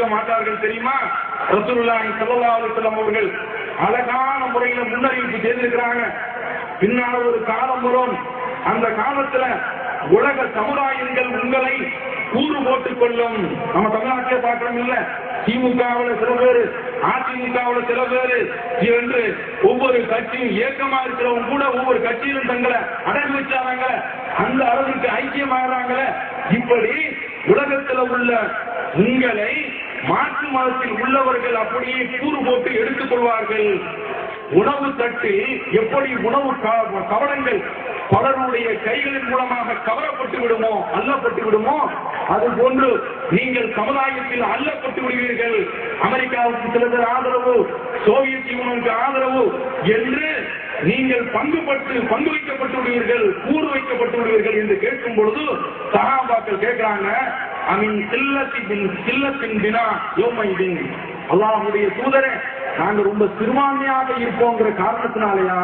இருக்க மாட்டார்கள் தெரியுமா? ரசூலுல்லாஹி ஸல்லல்லாஹு அலைஹி வஸல்லம் அவர்கள் அழகான முறையில முன்னறிவிப்பு செய்திருக்கிறாங்க பின்னால் ஒரு காலம் வரும். அந்த காலத்துல உலக சமுதாயங்கள் உங்களை கூறு போட்டுக் கொள்ளும். நம்ம தமிழ்நாட்டிலே பார்க்கணும் இல்ல. திமுகவுல சில பேரு அதிமுகவுல சில பேரு என்று ஒவ்வொரு கட்சியும் ஏக்கமா இருக்கிறவங்க கூட ஒவ்வொரு கட்சியிலும் தங்களை அடகு வச்சாங்க அந்த அளவுக்கு ஐக்கியமாகறாங்க இப்படி உலகத்துல உள்ள உங்களை மாற்று மதத்தில் உள்ளவர்கள் அப்படியே கூறு போட்டு எடுத்துக் கொள்வார்கள். உணவு தட்டு எப்படி உணவு கவனங்கள் பலருடைய கைகளின் மூலமாக கவரப்பட்டு விடுமோ அல்லப்பட்டு விடுமோ? அது போன்று நீங்கள் சமுதாயத்தில் அல்லப்பட்டு விடுவீர்கள். அமெரிக்காவுக்கு சில பேர் ஆதரவு. சோவியத் யூனியனுக்கு ஆதரவு என்று நீங்கள் பங்குபட்டு பங்கு வைக்கப்பட்டு விடுவீர்கள் கூறு வைக்கப்பட்டு விடுவீர்கள் என்று கேட்கும் பொழுது சகாபாக்கள் கேட்கிறாங்க அமின் சில்லத்தின் சில்லத்தின் தினா யோமைதின் அல்லாஹுடைய தூதரே நாங்க ரொம்ப சிறுபான்மையாக இருப்போங்கிற காரணத்தினாலயா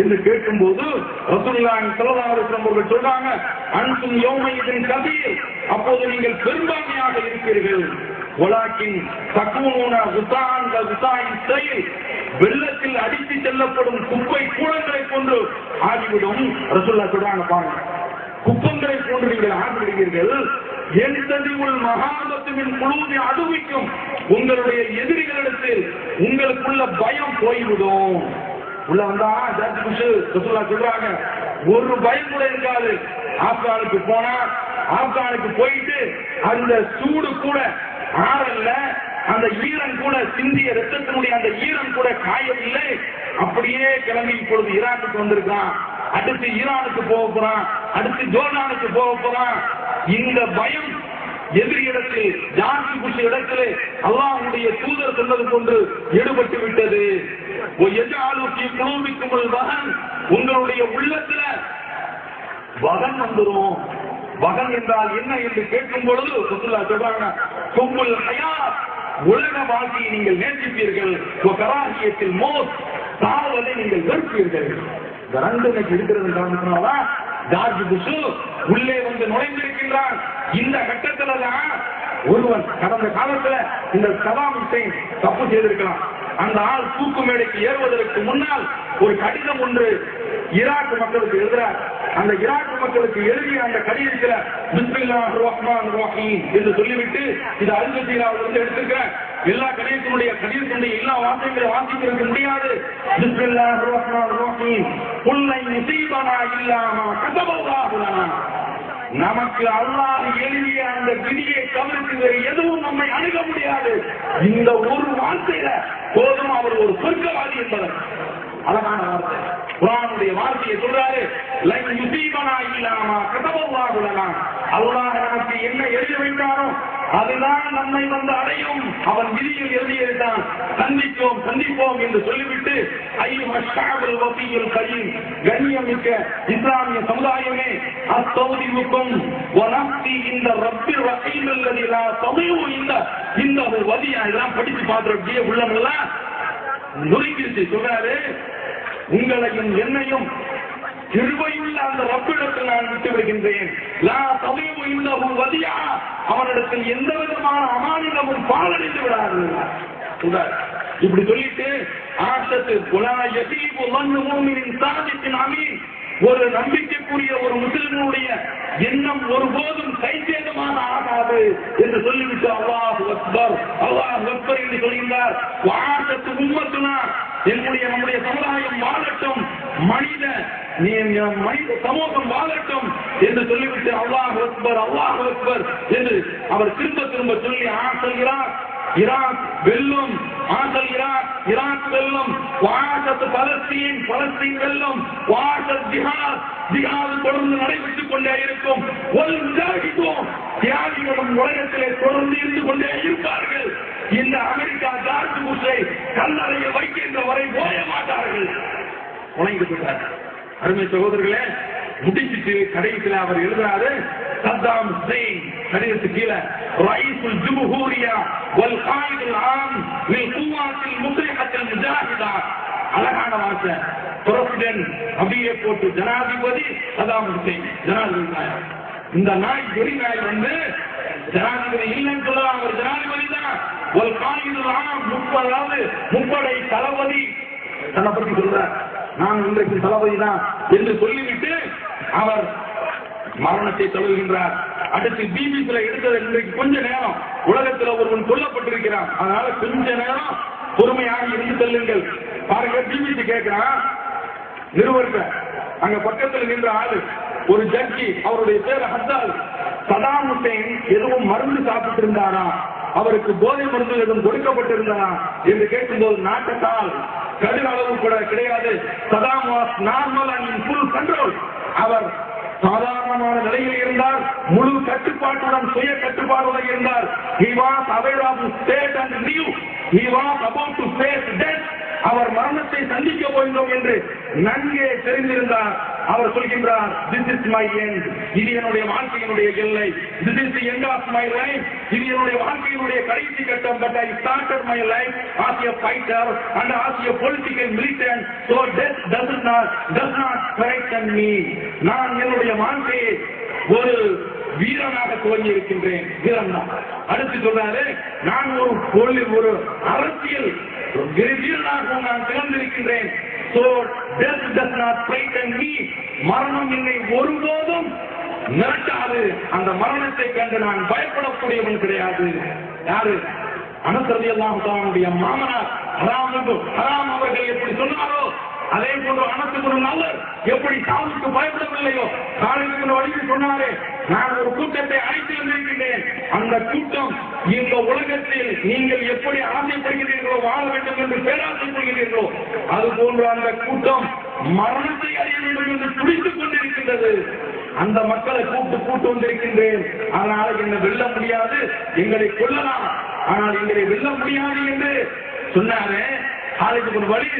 என்று கேட்கும் போது ஸல்லல்லாஹு அலைஹி அவர்கள் சொல்றாங்க அன்சும் யௌமைதின் கபீர். அப்போது நீங்கள் பெரும்பான்மையாக இருப்பீர்கள் வலாக்கின் தக்குவன உசான் உசாயின் செயல் வெள்ளத்தில் அடித்து செல்லப்படும் குப்பை கூடங்களை கொண்டு ஆகிவிடும் ரசூல்லா சொல்றாங்க பாருங்க குப்பங்களை போன்று நீங்கள் ஆகிவிடுவீர்கள் என் மகாபத்துவின் குழுவை அடுவிக்கும் உங்களுடைய எதிரிகளிடத்தில் உங்களுக்குள்ள பயம் போய்விடும். உள்ள வந்தா ஜட்ஜ் புஷ் சுற்றுலா சொல்றாங்க. ஒரு பயம் கூட இருக்காது. ஆப்கானுக்கு போனா ஆப்கானுக்கு போயிட்டு அந்த சூடு கூட ஆறல்ல அந்த ஈரம் கூட சிந்திய ரத்தத்தினுடைய அந்த ஈரம் கூட காயவில்லை. அப்படியே கிளம்பி இப்பொழுது ஈரானுக்கு வந்திருக்கான். அடுத்து ஈரானுக்கு போக போறான். அடுத்து ஜோர்டானுக்கு போக போறான். இந்த பயம் எதிரியிடத்தில் ஜான்சி குஷி இடத்திலே அல்லாஹுடைய தூதர் சொன்னது கொண்டு ஈடுபட்டு விட்டது. எஜாலுக்கு குழுவிக்கும் மகன் உங்களுடைய உள்ளத்துல வகன் வந்துரும். வகன் என்றால் என்ன என்று கேட்கும் பொழுது சுற்றுலா சொல்றாங்க கும்புல் ஹயாத். உலக வாழ்க்கையை நீங்கள் நேசிப்பீர்கள். கராகியத்தில் மோஸ் தாவலை நீங்கள் வெறுப்பீர்கள். இந்த ரெண்டு இன்னைக்கு இருக்கிறது காரணத்தினாலதான் ஜார்ஜ் புஷு உள்ளே வந்து நுழைந்திருக்கின்றான். இந்த கட்டத்துல தான் ஒருவன் கடந்த காலத்துல இந்த சதாம் ஹுசைன் தப்பு செய்திருக்கலாம். அந்த ஆள் தூக்கு மேடைக்கு ஏறுவதற்கு முன்னால் ஒரு கடிதம் ஒன்று ஈராக் மக்களுக்கு எழுதுறார். அந்த ஈராக் மக்களுக்கு எழுதிய அந்த கடிதத்தில் பிஸ்மில்லாஹ் ரஹ்மான் ரஹீம் என்று சொல்லிவிட்டு இது அல் வந்து இருந்து எடுத்துக்கிறேன் எல்லா கடிதத்தினுடைய கடிதத்தினுடைய எல்லா வார்த்தைகளை வாசிக்கிறதுக்கு முடியாது. பிஸ்மில்லாஹ் ரஹ்மான் ரஹீம் குல்லை முசீபனா இல்லாம கதபல்லாஹு நமக்கு அல்லாது எழுதிய அந்த விதியை தவிர்த்து வேறு எதுவும் நம்மை அணுக முடியாது. இந்த ஒரு வார்த்தையில போதும் அவர் ஒரு சொர்க்கவாதி என்பதற்கு அழகான வார்த்தை குரானுடைய வார்த்தையை சொல்றாரு லைக் யுசீபனா இல்லாம கதவல்லாகுலனா அல்லாஹ் நமக்கு என்ன எழுதி வைத்தாரோ அதுதான் நம்மை வந்து அடையும். அவன் விதியில் எழுதியதுதான். சந்திப்போம் சந்திப்போம் என்று சொல்லிவிட்டு ஐயோ வசியில் கையில் கண்ணியம் மிக்க இஸ்லாமிய சமுதாயமே அத்தௌதிவுக்கும் வனப்தி இந்த ரப்பிர் வகையில் அல்லதிலா சமயம் இந்த இந்த ஒரு வதியா இதெல்லாம் படிச்சு பார்த்துற அப்படியே உள்ளமெல்லாம் நுழைக்கிருச்சு சொல்றாரு உங்களையும் என்னையும் கிருபையுள்ள அந்த ரப்பிடத்தில் நான் விட்டு விடுகின்றேன். ஒரு அவனிடத்தில் எந்த விதமான அமானிதமும் பாலடைந்து விடாது. இப்படி சொல்லிட்டு ஆசத்து குலா சாதித்தின் அமீன். ஒரு நம்பிக்கைக்குரிய ஒரு முஸ்லிமுடைய எண்ணம் ஒருபோதும் கைசேதமான ஆகாது என்று சொல்லிவிட்டு அல்லாஹ் அக்பர் அல்லாஹ் அக்பர் என்று சொல்கின்றார். வாசத்து உம்மத்துனா என்னுடைய நம்முடைய சமுதாயம் வாழட்டும். மனித நீ- மனித சமூகம் வாழட்டும் என்று சொல்லிவிட்டு அல்லாஹ் அக்பர் அல்லாஹ் அக்பர் என்று அவர் திரும்ப திரும்ப சொல்லி ஆசல்கிறார் ஈராக் வெல்லும். ஆசல் ஈராக் ஈராக் வெல்லும். வாசத் பலஸ்தீன் பலஸ்தீன் வெல்லும். வாசத் ஜிஹாத். ஜிஹாத் தொடர்ந்து நடைபெற்றுக் கொண்டே இருக்கும். ஒரு தியாகிகளும் உலகத்திலே தொடர்ந்து இருந்து கொண்டே இருப்பார்கள். இந்த அமெரிக்கா ஜார்ஜ் புஷை கல்லறையை வைக்கின்ற வரை போய மாட்டார்கள். உணங்கி விட்டார். அருமை சகோதரர்களே முடிச்சிட்டு கடைசியில் அவர் எழுதுறாரு சத்தாம் ஹுசைன் கடிதத்து கீழே ரைசுல் ஜும்ஹூரியா வல் காயிதுல் ஆம் மில் குவாத்தில் முஸ்லிஹத்தில் முஜாஹிதா. அழகான வார்த்தை. பிரசிடென்ட் அப்படியே போட்டு ஜனாதிபதி சதாம் ஹுசைன் ஜனாதிபதி நாயர். இந்த நாய் வெறி நாய் வந்து ஜனாதிபதி இல்லைன்னு சொல்லலாம் அவர் ஜனாதிபதி தான். முப்பதாவது முப்படை தளபதி. தன்னை பற்றி சொல்றார். நான் இன்றைக்கு தளபதி தான் என்று சொல்லிவிட்டு அவர் மரணத்தை தழுவுகின்றார். அடுத்து பிபிசில எடுத்தது இன்றைக்கு கொஞ்ச நேரம். உலகத்தில் ஒருவன் கொல்லப்பட்டிருக்கிறான் அதனால கொஞ்ச நேரம் பொறுமையாக இருந்து செல்லுங்கள். பாருங்க பிபிசி கேட்கிறான் நிறுவனத்தை அங்க பக்கத்தில் நின்ற ஆளு. ஒரு ஜட்ஜி அவருடைய பேர் ஹத்தால் சதாம் ஹுசேன் எதுவும் மருந்து சாப்பிட்டு இருந்தாரா அவருக்கு போதை மருந்து எதுவும் கொடுக்கப்பட்டிருந்தனா என்று கேட்கும்போது நாட்டத்தால் கடுகு அளவு கூட கிடையாது. Saddam was normal and full control அவர் சாதாரணமான நிலையில் இருந்தார். முழு கட்டுப்பாட்டுடன் சுய கட்டுப்பாடுடன் இருந்தார். He was aware of his state and knew. He was about to மரணத்தை சந்திக்க போகின்றோம் என்று நன்கே தெரிந்திருந்தார். அவர் சொல்கின்றார் திஸ் இஸ் மை எண்ட் இது என்னுடைய வாழ்க்கையினுடைய எல்லை. This is the end of my life இது என்னுடைய வாழ்க்கையினுடைய கடைசி கட்டம். But I started my life as a fighter and as a political militant so death does not does not frighten me நான் என்னுடைய வாழ்க்கையை ஒரு வீரனாக துவங்கி இருக்கின்றேன் வீரன் தான். அடுத்து சொல்றாரு நான் ஒரு பொருள் ஒரு அரசியல் வீரனாக நான் திறந்திருக்கின்றேன் So death does not frighten me. மரணம் என்னை ஒருபோதும் மிரட்டாது. அந்த மரணத்தை கண்டு நான் பயப்படக்கூடியவன் கிடையாது. யாரு? அனுசரதி எல்லாம் மாமனார் ஹராம் ஹராம் அவர்கள் எப்படி சொன்னாரோ அதே போன்று அனத்துக்கு ஒரு நல்லர் எப்படி சாவுக்கு பயப்படவில்லையோ காலையில் வழியில் சொன்னாரே நான் ஒரு கூட்டத்தை அழைத்து வந்திருக்கின்றேன் அந்த கூட்டம் இந்த உலகத்தில் நீங்கள் எப்படி ஆசைப்படுகிறீர்களோ வாழ வேண்டும் என்று பேராசைப்படுகிறீர்களோ அது போன்ற அந்த கூட்டம் மரணத்தை அறிய வேண்டும் என்று துடித்துக் கொண்டிருக்கின்றது. அந்த மக்களை கூட்டு கூட்டு வந்திருக்கின்றேன். ஆனால் என்னை வெல்ல முடியாது. எங்களை கொல்லலாம். ஆனால் எங்களை வெல்ல முடியாது என்று சொன்னாரே. காலேஜுக்கு ஒரு வழி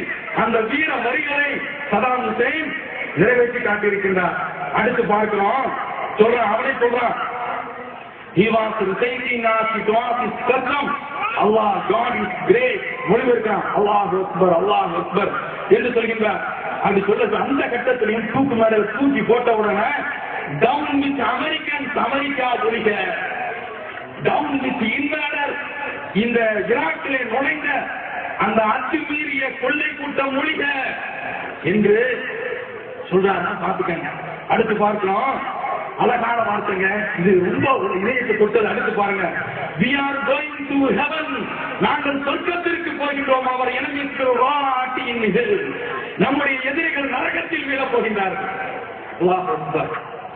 அந்த வீர வரிகளை சதாம் ஹுசேன் நிறைவேற்றி காட்டியிருக்கின்றார். அடுத்து பார்க்கிறோம் சொல்றான் அவனே சொல்றான் He was reciting us, it was his custom. Allah, God is great. மொழிபெயர்க்கிறான். அல்லாஹ் அக்பர் அல்லாஹ் அக்பர் என்று சொல்கின்றார். அப்படி சொல்றது அந்த கட்டத்திலையும் தூக்கு மேல தூக்கி போட்ட உடனே டவுன் வித் அமெரிக்கன்ஸ் அமெரிக்கா ஒழிக டவுன் வித் இன்வேடர் இந்த ஈராக்கிலே நுழைந்த அந்த அத்துமீறிய கொள்ளை கூட்டம் ஒழிக என்று சொல்றாருன்னா பாத்துக்கங்க அடுத்து பார்க்கலாம். அழகான வார்த்தைங்க. இது ரொம்ப ஒரு இதயத்தை தொட்டது அடுத்து பாருங்க. We are going to heaven. நாங்கள் சொர்க்கத்திற்கு போகின்றோம். அவர் இனமிற்கு ஆட்டியின் நிகழ் நம்முடைய எதிரிகள் நரகத்தில் வீழப் போகின்றார்கள்.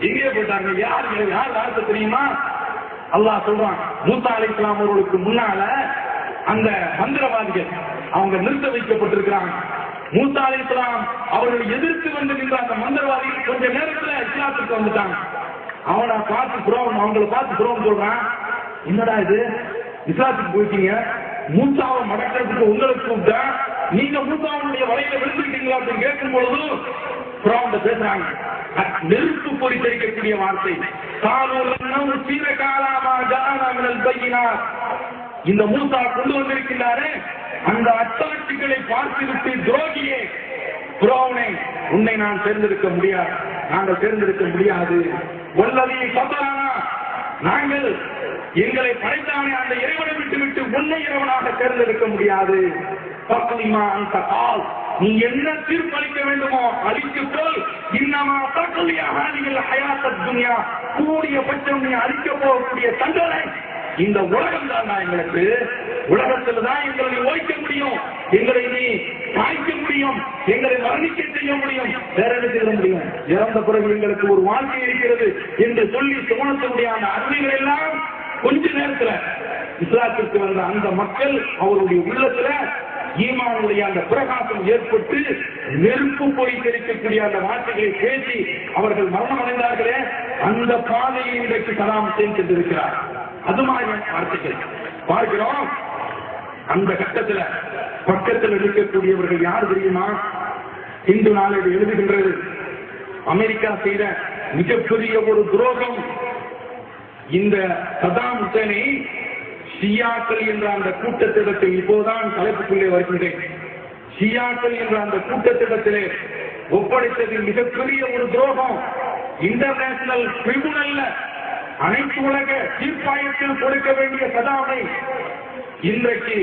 எங்கே போட்டாங்க யார் யார் வார்த்தை தெரியுமா? அல்லாஹ் சொல்றான் மூத்தா அலி இஸ்லாம் அவர்களுக்கு முன்னால அந்த மந்திரவாதிகள் அவங்க நிறுத்த வைக்கப்பட்டிருக்கிறாங்க. மூத்தா அலி இஸ்லாம் அவர்கள் எதிர்த்து வந்து நின்ற அந்த மந்திரவாதிகள் கொஞ்ச நேரத்துல இஸ்லாத்துக்கு வந்துட்டாங்க. அவனை பார்த்து புரோம் அவங்கள பார்த்து புரோம் சொல்றான் என்னடா இது? விசாரத்துக்கு போயிட்டீங்க. மூசாவை மடக்கிறதுக்கு உங்களுக்கு கூப்பிட்டா நீங்க மூசாவுடைய வலையில விழுந்துட்டீங்களா அப்படின்னு கேட்கும் பொழுது புரோம் பேசுறாங்க. நெருப்பு பொறித்தரிக்கக்கூடிய வார்த்தை. காலூர் சீர காலாமா ஜானாமினல் பையினார் இந்த மூசா கொண்டு வந்திருக்கிறாரே. அந்த அத்தாட்சிகளை பார்த்து உன்னை நான் தேர்ந்தெடுக்க முடியாது. நாங்கள் தேர்ந்தெடுக்க முடியாது. நாங்கள் எங்களை படைத்தவனை அந்த இறைவனை விட்டு விட்டு உன்னை இறைவனாக தேர்ந்தெடுக்க முடியாது. நீ என்ன தீர்ப்பளிக்க வேண்டுமோ அளித்துக்கொள் இன்னமா தக்கலியாக நீங்கள் ஹயாத்த துனியா கூடிய பட்சம் நீ அழிக்க போகக்கூடிய தண்டனை. இந்த உலகம் தான் எங்களுக்கு? உலகத்தில் தான் எங்களை ஓய்க்க முடியும். எங்களை நீ சாய்க்க முடியும் எங்களை மரணிக்க செய்ய முடியும். வேற என்ன செய்ய முடியும்? இறந்த பிறகு எங்களுக்கு ஒரு வாழ்க்கை இருக்கிறது என்று சொல்லி தோணக்கூடிய அந்த அருமைகள் எல்லாம் கொஞ்ச நேரத்துல இஸ்லாத்திற்கு வந்த அந்த மக்கள் அவருடைய உள்ளத்துல ஈமானுடைய அந்த பிரகாசம் ஏற்பட்டு நெருப்பு போய் தெரிவிக்கக்கூடிய அந்த வார்த்தைகளை பேசி அவர்கள் மரணம் அடைந்தார்களே அந்த பாதையை இன்றைக்கு கலாம் சென்றிருக்கிறார் அது மாதிரி வார்த்தைகள். பார்க்கிறோம். அந்த கட்டத்துல பக்கத்தில் இருக்கக்கூடியவர்கள் யார் தெரியுமா? இந்து நாளேடு எழுதுகின்றது. அமெரிக்கா செய்த மிகப்பெரிய ஒரு துரோகம். இந்த சதாம் ஹுசேனை ஷியாக்கள் என்ற அந்த கூட்டத்திடத்தில் இப்போதான் தலைப்புக்குள்ளே வருகின்றேன். ஷியாக்கள் என்ற அந்த கூட்டத்திடத்திலே ஒப்படைத்தது மிகப்பெரிய ஒரு துரோகம். இன்டர்நேஷனல் ட்ரிபுனல்ல அனைத்து உலக தீர்ப்பாயத்தில் கொடுக்க வேண்டிய சதாமை இன்றைக்கு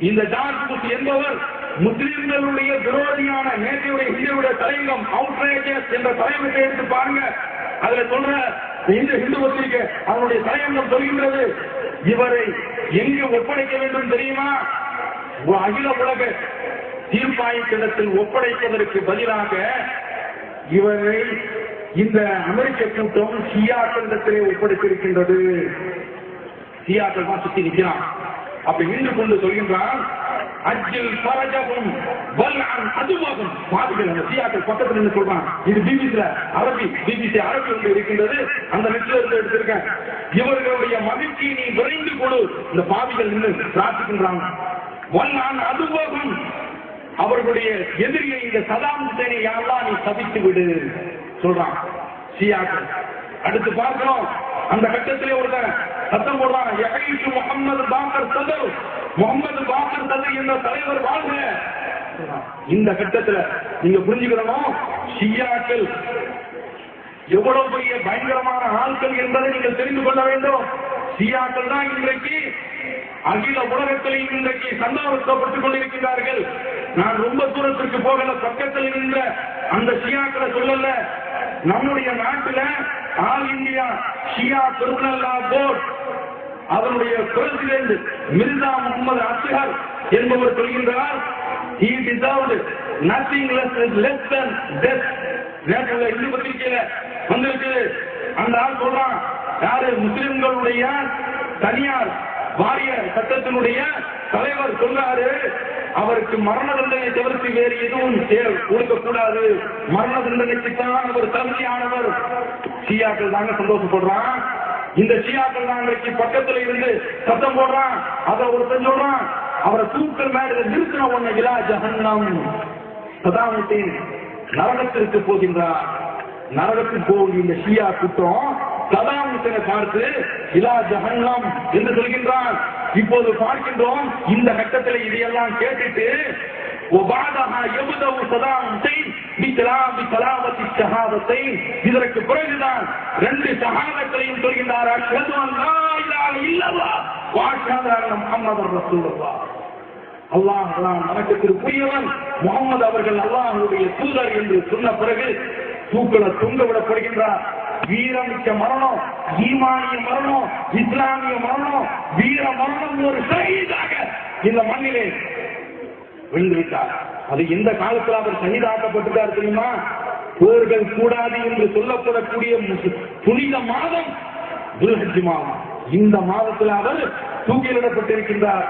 இந்த ஜார்ஜ் புஷ் என்பவர் முஸ்லிம்களுடைய விரோதியான நேற்றையுடைய இந்தியாவுடைய தலைங்கம் அவுட்ரேஜஸ் என்ற தலைமையை எடுத்து பாருங்க. அதுல சொல்ற இந்த ஹிந்து பத்திரிகை அவருடைய தலையங்கம் சொல்கின்றது இவரை எங்கு ஒப்படைக்க வேண்டும் தெரியுமா? அகில உலக தீர்ப்பாயத்திடத்தில் ஒப்படைப்பதற்கு பதிலாக இவரை இந்த அமெரிக்க கூட்டம் கண்டத்திலே ஒப்படைத்திருக்கின்றது. சியாக்கள் தான் சுத்தி நிற்கிறான். அப்ப நின்று கொண்டு சொல்கின்றான் அஜில் பரஜவும் வல்லான் அதுவாகும். பாதிகள் அந்த சியாக்கள் பக்கத்தில் நின்று சொல்றான். இது பிபிசில அரபி பிபிசி அரபி ஒன்று இருக்கின்றது. அந்த நெட்ல இருந்து எடுத்திருக்கேன். இவர்களுடைய மகிழ்ச்சியை நீ விரைந்து கொடு. இந்த பாவிகள் நின்று பிரார்த்திக்கின்றான். வல்லான் அதுவாகும். அவர்களுடைய எதிரியை இந்த சதாம் ஹுசேனை யாரெல்லாம் நீ சபித்து விடு சொல்றான். சியாக்கள் அடுத்து பார்க்கிறோம். அந்த கட்டத்திலே ஒருத்தன் சத்தம் போடுறான் யஹீஷு முகமது பாக்கர் சதர் முகமது பாக்கர் சதர் என்ற தலைவர் வாழ்க. இந்த கட்டத்துல நீங்க புரிஞ்சுக்கிறோம்? ஷியாக்கள் எவ்வளவு பெரிய பயங்கரமான ஆட்கள் என்பதை நீங்கள் தெரிந்து கொள்ள வேண்டும். ஷியாக்கள் தான் இன்றைக்கு அகில உலகத்திலையும் இன்றைக்கு சந்தோஷப்பட்டுக் கொண்டிருக்கிறார்கள் நான் ரொம்ப தூரத்திற்கு போகல பக்கத்தில் நின்ற அந்த ஷியாக்களை சொல்லல. நம்முடைய நாட்டுல ஆல் இந்தியா ஷியா திருநல்லா போர்ட் அதனுடைய பிரசிடென்ட் மிர்சா முகமது அஸ்ஹர் என்பவர் சொல்கின்றார் he deserved nothing less less than death. நேற்று இந்து பத்திரிகையில வந்திருக்கு. அந்த ஆள் சொல்றான் யாரு? முஸ்லிம்களுடைய தனியார் வாரிய சட்டத்தினுடைய தலைவர் சொல்றாரு. அவருக்கு மரண தண்டனை தவிர்த்து வேறு எதுவும் கொடுக்கக்கூடாது. மரண தண்டனைக்கு தான் அவர் தகுதியானவர் ஷியாக்கள் தாங்க சந்தோஷப்படுறான். இந்த ஷியாக்கள் தான் இன்றைக்கு பக்கத்துல இருந்து சத்தம் போடுறான். அதை ஒருத்தன் சொல்றான். அவரை தூக்கல் மேல நிறுத்தின ஒண்ணு இலா ஜஹன்னம். சதாமுத்தீன் நரகத்திற்கு போகின்றார். நரகத்துக்கு போகும் இந்த ஷியா கூட்டம் சதாமுத்தனை பார்த்து இலா ஜஹன்னம் என்று சொல்கின்றான். இப்போது பார்க்கின்றோம் இந்த கட்டத்தில் இதையெல்லாம் கேட்டுட்டு இதற்கு பிறகுதான் ரெண்டு சகாதத்தையும் சொல்கின்றார் அல்லாஹ் வணக்கத்திற்குரியவன். முகமது அவர்கள் அல்லாஹுடைய தூதர் என்று சொன்ன பிறகு தூக்களை தொங்க விடப்படுகின்றார். வீரமிக்க மரணம் ஈமானிய மரணம் இஸ்லாமிய மரணம் வீர மரணம் ஒரு சகிதாக இந்த மண்ணிலே விழுந்துவிட்டார். அது எந்த காலத்தில் அவர் சகிதாக்கப்பட்டுட்டார் தெரியுமா? போர்கள் கூடாது என்று சொல்லப்படக்கூடிய புனித மாதம் மாதம் இந்த மாதத்தில் அவர் தூக்கிலிடப்பட்டிருக்கின்றார்.